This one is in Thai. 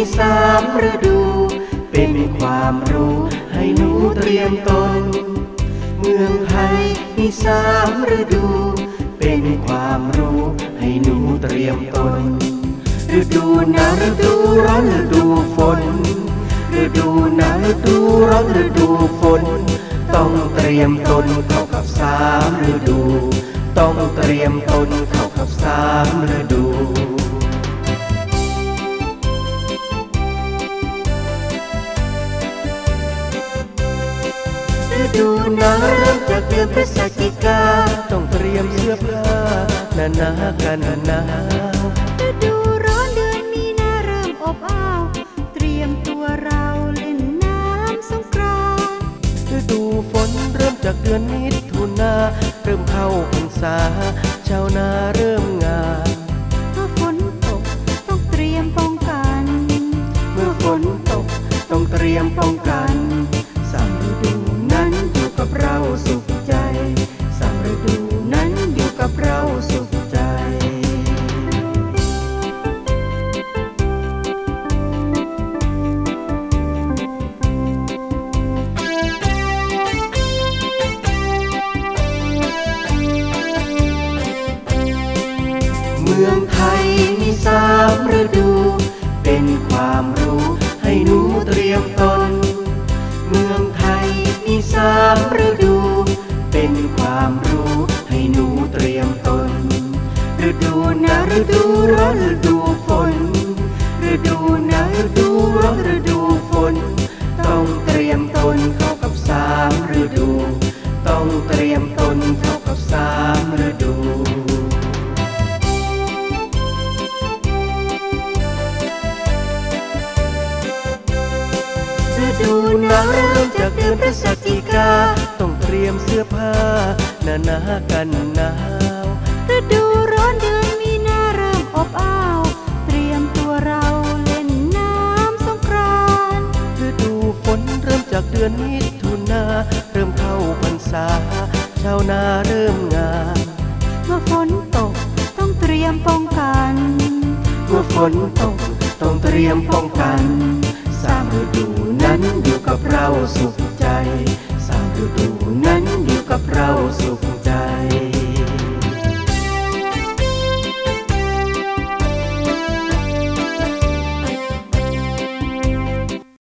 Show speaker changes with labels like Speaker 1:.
Speaker 1: มีสามฤดู เป็นความรู้ให้หนูเตรียมตน เมืองไทยมีสามฤดู เป็นความรู้ให้หนูเตรียมตน ฤดูหนาวฤดูร้อนฤดูฝน ฤดูหนาวฤดูร้อนฤดูฝน ต้องเตรียมตนเข้ากับสามฤดู ต้องเตรียมตนเข้ากับสามฤดู ฤดูหนาวเริ่มจากเดือนพฤศจิกาต้องเตรียมเสื้อผ้าหนาหนากันหนาว
Speaker 2: ฤดูร้อนเดือนมีนาเริ่มอบอ้าวเตรียมตัวเราเล่นน้ำสงกรานต์
Speaker 1: ฤดูฝนเริ่มจากเดือนมิถุนาเริ่มเข้าพรรษาชาวนาเริ่มงาน
Speaker 2: เมื่อฝนตกต้องเตรียมป้องกัน
Speaker 1: เมื่อฝนตกต้องเตรียมป้องกัน กับเราสุขใจสามฤดูนั้นอยู่กับเราสุขใจ เมืองไทยมีสามฤดู เป็นความรู้ นเข้ากับสามฤดู ต้องเตรียมตนเข้ากับสามฤดูฤดูหนาวเริ่มจากเดือนพฤศจิกา ต้องเตรียมเสื้อผ้าหนานากันหนาว
Speaker 2: ฤดู อนมิ
Speaker 1: ถุนาเริ่มเข้าพรรษา ชาวนาเริ่มงาน
Speaker 2: เมื่อฝนตกต้องเตรียมป้องกัน
Speaker 1: เมื่อฝนตกต้องเตรียมป้องกันสามฤดูนั้นอยู่กับเราสุขใจสามฤดูนั้น